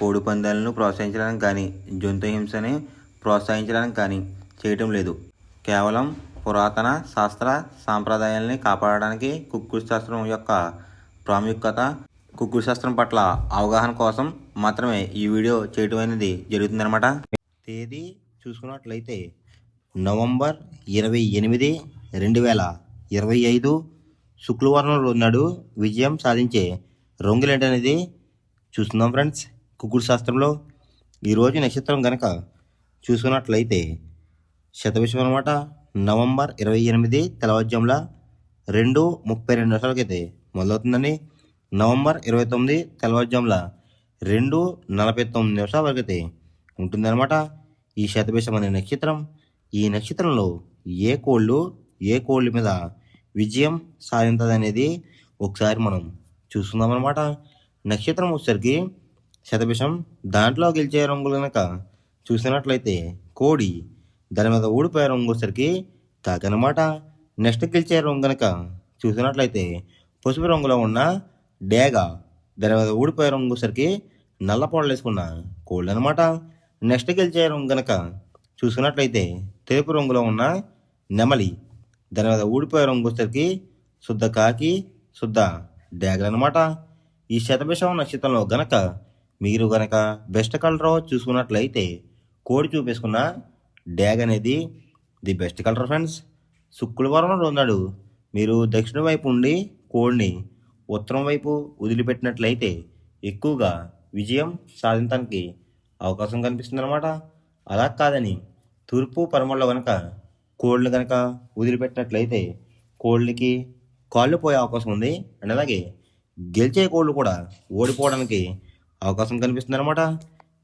కోడి పందాలను ప్రోత్సహించడానికి కానీ జంతు హింసని ప్రోత్సహించడానికి కానీ చేయటం లేదు. కేవలం పురాతన శాస్త్ర సాంప్రదాయాల్ని కాపాడడానికి కుక్కుడు శాస్త్రం యొక్క ప్రాముఖ్యత కుక్కుడు శాస్త్రం పట్ల అవగాహన కోసం మాత్రమే ఈ వీడియో చేయటం అనేది జరుగుతుందన్నమాట. తేదీ చూసుకున్నట్లయితే నవంబర్ ఇరవై ఎనిమిది రెండు వేల ఇరవై ఐదు శుక్రవారం నాడు విజయం సాధించే రంగులేంటనేది చూస్తున్నాం ఫ్రెండ్స్. కుకుడు శాస్త్రంలో ఈరోజు నక్షత్రం కనుక చూసుకున్నట్లయితే శతవిషం అనమాట నవంబర్ ఇరవై ఎనిమిది తెల్లవారుజాముల రెండు ముప్పై రెండు నిమిషాలకైతే మొదలవుతుందని నవంబర్ ఇరవై తొమ్మిది తెల్లవారుజాముల రెండు నలభై తొమ్మిది నిమిషాల వరకు అయితే ఉంటుందన్నమాట ఈ శతభిషం అనే నక్షత్రం. ఈ నక్షత్రంలో ఏ కోళ్ళు ఏ కోళ్ళ మీద విజయం సాధించదనేది ఒకసారి మనం చూసుకుందాం అనమాట నక్షత్రం వచ్చేసరికి శతభిషం దాంట్లో గెలిచే రంగులు కనుక చూసినట్లయితే కోడి దాని మీద ఊడిపోయే రంగు వచ్చేసరికి కాకనమాట నెక్స్ట్ గెలిచే రంగు కనుక చూసినట్లయితే పసుపు రంగులో ఉన్న డేగ దాని మీద ఊడిపోయే రంగు వచ్చేసరికి నల్ల పొడలు వేసుకున్న కోళ్ళు అనమాట నెక్స్ట్ గెలిచే రంగు కనుక చూసుకున్నట్లయితే తెలుపు రంగులో ఉన్న నెమలి దాని మీద ఊడిపోయే రంగు వచ్చేసరికి శుద్ధ కాకి శుద్ధ డేగలు అనమాట ఈ శతభిషం నక్షత్రంలో గనక మీరు గనక బెస్ట్ కలర్ చూసుకున్నట్లయితే కోడి చూపేసుకున్న డ్యాగ్ అనేది ది బెస్ట్ కలర్ ఫ్రెండ్స్ శుక్రవారం రోజునాడు మీరు దక్షిణ వైపు ఉండి కోడిని ఉత్తరం వైపు వదిలిపెట్టినట్లయితే ఎక్కువగా విజయం సాధించడానికి అవకాశం కనిపిస్తుంది అనమాట అలా కాదని తూర్పు పరమల్లో కనుక కోళ్ళు కనుక వదిలిపెట్టినట్లయితే కోళ్ళకి కాళ్ళు పోయే అవకాశం ఉంది. అండ్ అలాగే గెలిచే కోళ్ళు కూడా ఓడిపోవడానికి అవకాశం కనిపిస్తుంది అనమాట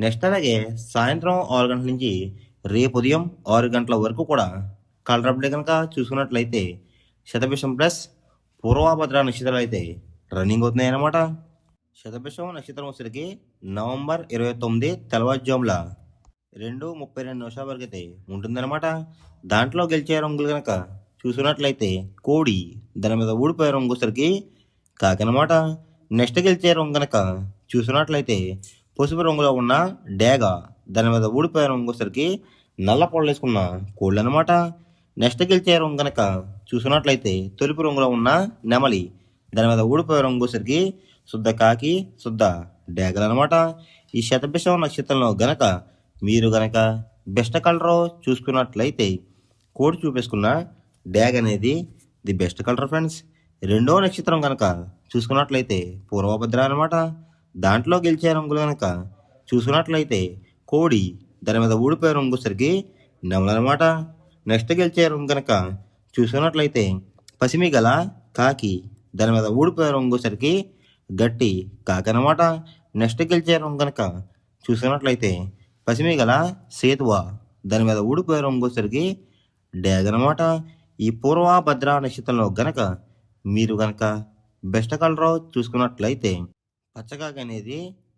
నెక్స్ట్ అలాగే సాయంత్రం ఆరు గంటల నుంచి రేపు ఉదయం ఆరు గంటల వరకు కూడా కలర్ అప్డే కనుక చూసుకున్నట్లయితే శతభిషం ప్లస్ పూర్వభద్ర నక్షత్రాలు అయితే రన్నింగ్ అవుతున్నాయి అన్నమాట శతభిషం నక్షత్రం వచ్చరికి నవంబర్ ఇరవై తొమ్మిది తెల్లవారుజాముల రెండు ముప్పై రెండు నిమిషాల వరకు అయితే ఉంటుందన్నమాట. దాంట్లో గెలిచే రంగులు కనుక చూసుకున్నట్లయితే కోడి దాని మీద ఊడిపోయే రంగు వచ్చరికి కాకనమాట నెక్స్ట్ గెలిచే రంగు కనుక చూసినట్లయితే పసుపు రంగులో ఉన్న డేగ దాని మీద ఊడిపోయే రంగు నల్ల పొడలేసుకున్న కోళ్ళు అనమాట నెక్స్ట్ గెలిచే రంగు కనుక చూసినట్లయితే తెలుపు రంగులో ఉన్న నెమలి దాని మీద ఊడిపోయే రంగు శుద్ధ కాకి శుద్ధ డేగలు అనమాట ఈ శతభిషం నక్షత్రంలో గనక మీరు గనక బెస్ట్ కలర్ చూసుకున్నట్లయితే కోడి చూపేసుకున్న డ్యాగ్ అనేది ది బెస్ట్ కలర్ ఫ్రెండ్స్. రెండో నక్షత్రం కనుక చూసుకున్నట్లయితే పూర్వభద్ర అనమాట. దాంట్లో గెలిచే రంగులు కనుక చూసుకున్నట్లయితే కోడి దాని మీద ఊడిపోయే రంగు సరికి నెమలనమాట. నెక్స్ట్ గెలిచే రంగు కనుక చూసుకున్నట్లయితే పసిమి గల కాకి దాని మీద ఊడిపోయే రంగు సరికి గట్టి అనమాట నెక్స్ట్ గెలిచే రంగు కనుక చూసుకున్నట్లయితే పసిమి గల సేతువ దాని మీద ఊడిపోయే రంగు సరికి డ్యాగ్ అనమాట ఈ పూర్వభద్ర నక్షత్రంలో గనక మీరు గనక బెస్ట్ కలర్ చూసుకున్నట్లయితే పచ్చకాకి అనేది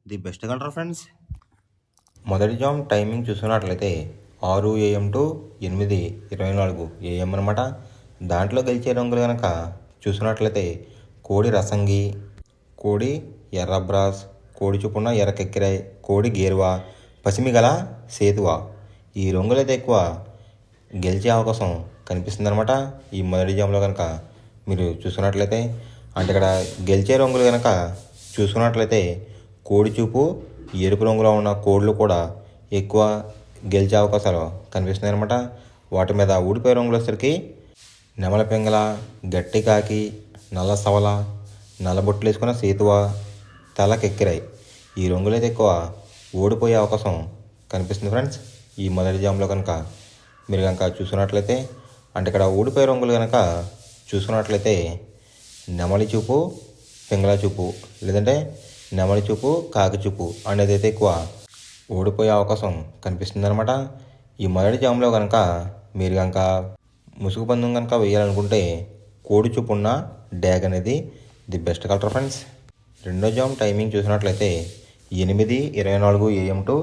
ది బెస్ట్ కలర్ ఫ్రెండ్స్. మొదటి జామ్ టైమింగ్ చూసుకున్నట్లయితే ఆరు ఏఎం టు ఎనిమిది ఇరవై నాలుగు ఏఎం అనమాట దాంట్లో గెలిచే రంగులు కనుక చూసుకున్నట్లయితే కోడి రసంగి కోడి ఎర్రబ్రాస్ కోడి చూపున్న ఎర్ర కెక్కిరాయ్ కోడి గేరువా పసిమిగల సేతువ. ఈ రంగులైతే ఎక్కువ గెలిచే అవకాశం కనిపిస్తుంది అనమాట ఈ మొదటి జామ్లో కనుక మీరు చూసుకున్నట్లయితే అంటే ఇక్కడ గెలిచే రంగులు కనుక చూసుకున్నట్లయితే కోడి చూపు ఎరుపు రంగులో ఉన్న కోళ్ళు కూడా ఎక్కువ గెలిచే అవకాశాలు కనిపిస్తున్నాయి అనమాట వాటి మీద ఊడిపోయే రంగులు వచ్చేసరికి నెమల పింగళ గట్టి కాకి నల్ల సవల నల్ల బొట్లు వేసుకున్న సేతువ తలకెక్కిరాయి. ఈ రంగులైతే ఎక్కువ ఓడిపోయే అవకాశం కనిపిస్తుంది ఫ్రెండ్స్. ఈ మొదటి జామ్లో కనుక మీరు కనుక చూసుకున్నట్లయితే అంటే ఇక్కడ ఊడిపోయే రంగులు కనుక చూసుకున్నట్లయితే నెమలి చూపు పింగళ చూపు లేదంటే నెమలి చూపు కాకి చూపు అనేది అయితే ఎక్కువ ఓడిపోయే అవకాశం కనిపిస్తుందన్నమాట. ఈ మొదటి జామ్లో కనుక మీరు కనుక ముసుగు పందెం కనుక వేయాలనుకుంటే కోడి చూపున్న డ్యాగ్ అనేది ది బెస్ట్ కలర్ ఫ్రెండ్స్. రెండో జామ్ టైమింగ్ చూసినట్లయితే ఎనిమిది ఇరవై నాలుగు ఏఎం టు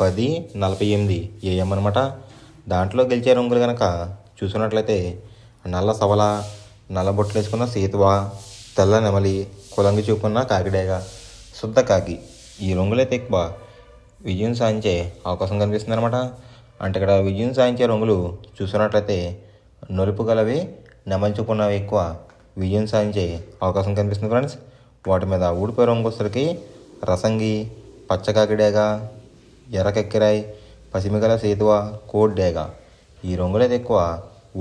పది నలభై ఎనిమిది ఏఎం అనమాట దాంట్లో గెలిచే రంగులు కనుక చూసినట్లయితే నల్ల సవల నల్ల బొట్లు వేసుకున్న సీతువా తెల్ల నెమలి కులంగి చూపున్న కాకిడేగ. శుద్ధ కాకి. ఈ రంగులైతే ఎక్కువ విజయం సాధించే అవకాశం కనిపిస్తుంది అనమాట అంటే ఇక్కడ విజయం సాధించే రంగులు చూసినట్లయితే నలుపు గలవి నెమలి చూపున్నవి ఎక్కువ. విజయం సాధించే అవకాశం కనిపిస్తుంది ఫ్రెండ్స్ వాటి మీద ఊడిపోయే రంగు వచ్చేసరికి రసంగి పచ్చకాకిడేగ ఎర్రకెక్కిరాయి పసిమిగల సేతువ కోడ్డేగ. ఈ రంగులైతే ఎక్కువ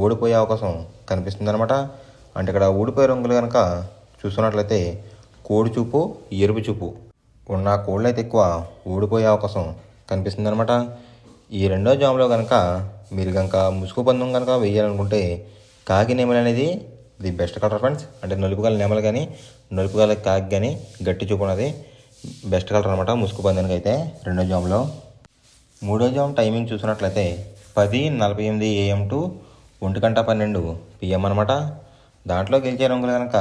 ఊడిపోయే అవకాశం కనిపిస్తుంది అనమాట అంటే ఇక్కడ ఊడిపోయే రంగులు కనుక చూస్తున్నట్లయితే కోడి చూపు ఎరుపు చూపు. ఉన్న కోళ్ళు అయితే ఎక్కువ ఓడిపోయే అవకాశం కనిపిస్తుంది అనమాట ఈ రెండో జామ్లో కనుక మీరు కనుక ముసుగు పందం కనుక వేయాలనుకుంటే కాకి నెమలి అనేది ది బెస్ట్ కలర్ ఫ్రెండ్స్. అంటే నలుపు గల నెమలు కానీ నలుపు గల కాకి కానీ గట్టి చూపు అనేది బెస్ట్ కలర్ అనమాట ముసుగు పందానికి అయితే రెండో జామ్లో. మూడో జామ్ టైమింగ్ చూసినట్లయితే పది నలభై ఎనిమిది ఏఎం టు ఒంటి గంట పన్నెండు పిఎం అనమాట దాంట్లో గెలిచే రంగులు కనుక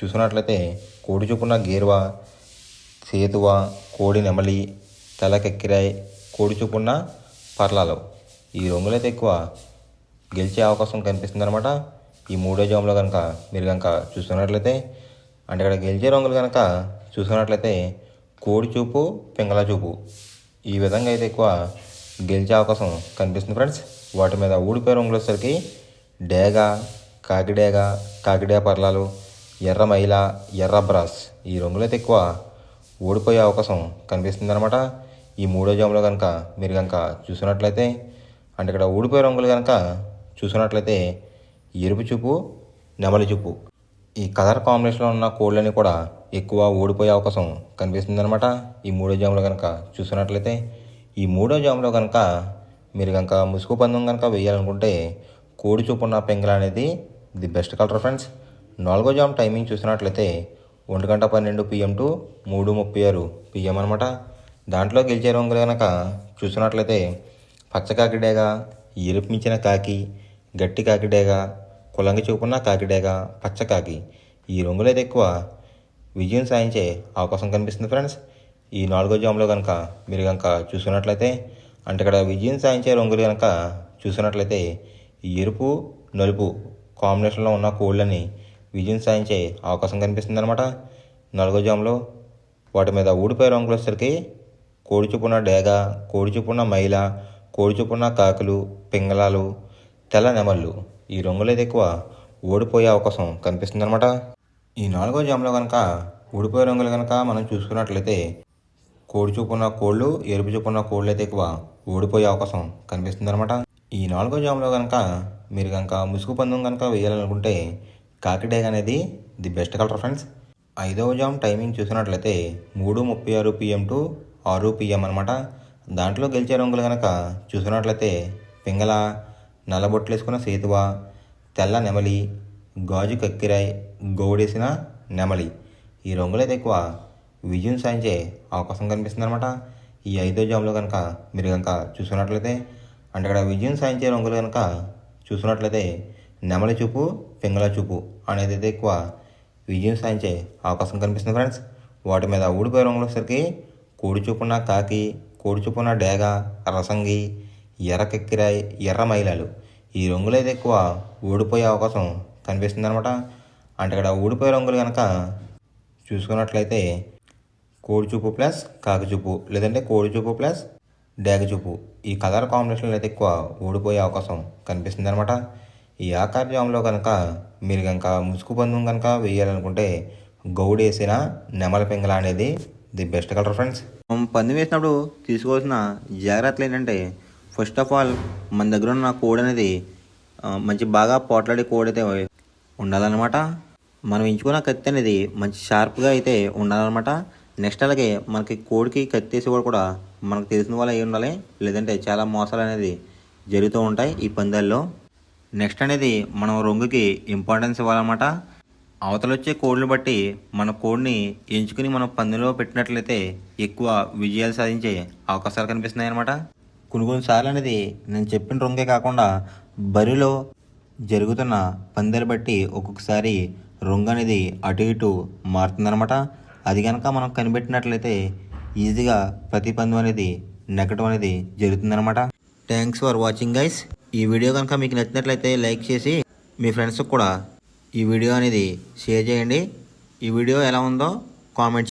చూసినట్లయితే కోడి చూపున గేరువా సేతువ కోడి నెమలి తెల్లకెక్కిరాయి కోడి చూపున్న పర్లాలు. ఈ రంగులైతే ఎక్కువ గెలిచే అవకాశం కనిపిస్తుంది అనమాట ఈ మూడో జామ్లో కనుక మీరు కనుక చూసుకున్నట్లయితే అంటే ఇక్కడ గెలిచే రంగులు కనుక చూసుకున్నట్లయితే కోడి చూపు పింగళ చూపు. ఈ విధంగా అయితే ఎక్కువ గెలిచే అవకాశం కనిపిస్తుంది ఫ్రెండ్స్. వాటి మీద ఊడిపోయే రంగులు వచ్చేసరికి డేగ కాకిడేగ కాకిడే పర్లాలు ఎర్ర మైల ఎర్ర బ్రాస్ ఈ రంగులైతే ఎక్కువ ఓడిపోయే అవకాశం కనిపిస్తుంది అనమాట ఈ మూడో జాములో కనుక మీరు కనుక చూసినట్లయితే అంటే ఇక్కడ ఊడిపోయే రంగులు కనుక చూసినట్లయితే ఎరుపు చూపు నెమలి చూపు. ఈ కలర్ కాంబినేషన్లో ఉన్న కోళ్ళని కూడా ఎక్కువ ఓడిపోయే అవకాశం కనిపిస్తుంది అనమాట ఈ మూడో జాములో కనుక చూసినట్లయితే ఈ మూడో జాములో కనుక మీరు కనుక ముసుగు పందం కనుక వేయాలనుకుంటే కోడి చూపు ఉన్న పెంగల అనేది ది బెస్ట్ కలర్ ఫ్రెండ్స్. నాలుగో జామ్ టైమింగ్ చూసినట్లయితే ఒంటి గంట పన్నెండు పిఎం టు మూడు ముప్పై ఆరు పిఎం అనమాట దాంట్లో గెలిచే రంగులు కనుక చూసినట్లయితే పచ్చకాకిడేగా ఎరుపు మించిన కాకి గట్టి కాకిడేగా కులంగి చూపున్న కాకిడేగా పచ్చకాకి ఈ రంగులైతే ఎక్కువ విజయం సాధించే అవకాశం కనిపిస్తుంది ఫ్రెండ్స్. ఈ నాలుగో జామ్లో కనుక మీరు కనుక చూసుకున్నట్లయితే అంటే ఇక్కడ విజయం సాధించే రంగులు కనుక చూసినట్లయితే ఎరుపు నలుపు కాంబినేషన్లో ఉన్న కోళ్ళని విజయం సాధించే అవకాశం కనిపిస్తుంది అనమాట నాలుగో జామ్లో వాటి మీద ఊడిపోయే రంగులు వచ్చేసరికి కోడి చూపున్న డేగ కోడి చూపున్న మైల కోడి చూపున్న కాకులు పింగళాలు తెల్ల నెమళ్ళు ఈ రంగులైతే ఎక్కువ ఓడిపోయే అవకాశం కనిపిస్తుంది అనమాట ఈ నాలుగో జామ్లో కనుక ఊడిపోయే రంగులు కనుక మనం చూసుకున్నట్లయితే కోడి చూపున్న కోళ్ళు ఎరుపు చూపున్న కోళ్ళు అయితే ఎక్కువ ఓడిపోయే అవకాశం కనిపిస్తుంది అనమాట ఈ నాలుగో జామ్లో కనుక మీరు కనుక ముసుగు పందెం కనుక వేయాలనుకుంటే కాకిడేగ్ అనేది ది బెస్ట్ కలర్ ఫ్రెండ్స్. ఐదవ జామ్ టైమింగ్ చూసినట్లయితే మూడు ముప్పై ఆరు పిఎం టు ఆరు పిఎం అనమాట దాంట్లో గెలిచే రంగులు కనుక చూసినట్లయితే పింగళ నల్లబొట్లు సేతువ తెల్ల నెమలి గాజు కక్కిరాయ్ గోడేసిన నెమలి. ఈ రంగులైతే ఎక్కువ విజయం సాధించే అవకాశం కనిపిస్తుంది అనమాట ఈ ఐదో జామ్లో కనుక మీరు కనుక చూసుకున్నట్లయితే అంటే ఇక్కడ విజయం సాధించే రంగులు కనుక చూసుకున్నట్లయితే నెమలి చూపు పింగళ చూపు అనేది అయితే ఎక్కువ విజయం సాధించే అవకాశం కనిపిస్తుంది ఫ్రెండ్స్ వాటి మీద ఊడిపోయే రంగులు వచ్చేసరికి కోడి చూపున్న కాకి కోడి చూపున్న డేగ రసంగి ఎర్ర కెక్కిరాయి ఎర్ర మైలాలు ఈ రంగులు అయితే ఎక్కువ ఊడిపోయే అవకాశం కనిపిస్తుంది అనమాట అంటే ఇక్కడ ఊడిపోయే రంగులు కనుక చూసుకున్నట్లయితే కోడి చూపు ప్లస్ కాకి చూపు లేదంటే కోడి చూపు ప్లస్ డేగ చూపు ఈ కలర్ కాంబినేషన్లో అయితే ఎక్కువ ఊడిపోయే అవకాశం కనిపిస్తుంది అనమాట ఈ ఆకార్యంలో కనుక మీరు కనుక ముసుగు పందెం కనుక వేయాలనుకుంటే గౌడు వేసిన నెమల పింగళ అనేది ది బెస్ట్ కలర్ ఫ్రెండ్స్. మనం పందెం వేసినప్పుడు తీసుకోవాల్సిన జాగ్రత్తలు ఏంటంటే ఫస్ట్ ఆఫ్ ఆల్ మన దగ్గర ఉన్న కోడ్ అనేది మంచి బాగా పోట్లాడే కోడ్ అయితే ఉండాలన్నమాట. మనం ఎంచుకున్న కత్తి అనేది మంచి షార్ప్గా అయితే ఉండాలన్నమాట. నెక్స్ట్ అలాగే మనకి కోడికి కత్తి వేసేవాడు కూడా మనకు తెలిసిన వాళ్ళు అయి ఉండాలి. లేదంటే చాలా మోసాలు అనేది జరుగుతూ ఉంటాయి ఈ పందాల్లో. నెక్స్ట్ అనేది మనం రొంగుకి ఇంపార్టెన్స్ ఇవ్వాలన్నమాట. అవతల వచ్చే కోడ్లు బట్టి మన కోడ్ని ఎంచుకుని మనం పందులో పెట్టినట్లయితే ఎక్కువ విజయాలు సాధించే అవకాశాలు కనిపిస్తున్నాయి అనమాట కొన్ని కొన్నిసార్లు అనేది నేను చెప్పిన రొంగే కాకుండా బరిలో జరుగుతున్న పందెలు బట్టి ఒక్కొక్కసారి రొంగు అనేది అటు ఇటు మారుతుందన్నమాట. అది కనుక మనం కనిపెట్టినట్లయితే ఈజీగా ప్రతి పందు అనేది నెగటం అనేది జరుగుతుందన్నమాట. థ్యాంక్స్ ఫర్ వాచింగ్ గైస్ ఈ వీడియో కనుక మీకు నచ్చినట్లయితే లైక్ చేసి మీ ఫ్రెండ్స్కి కూడా ఈ వీడియో అనేది షేర్ చేయండి. ఈ వీడియో ఎలా ఉందో కామెంట్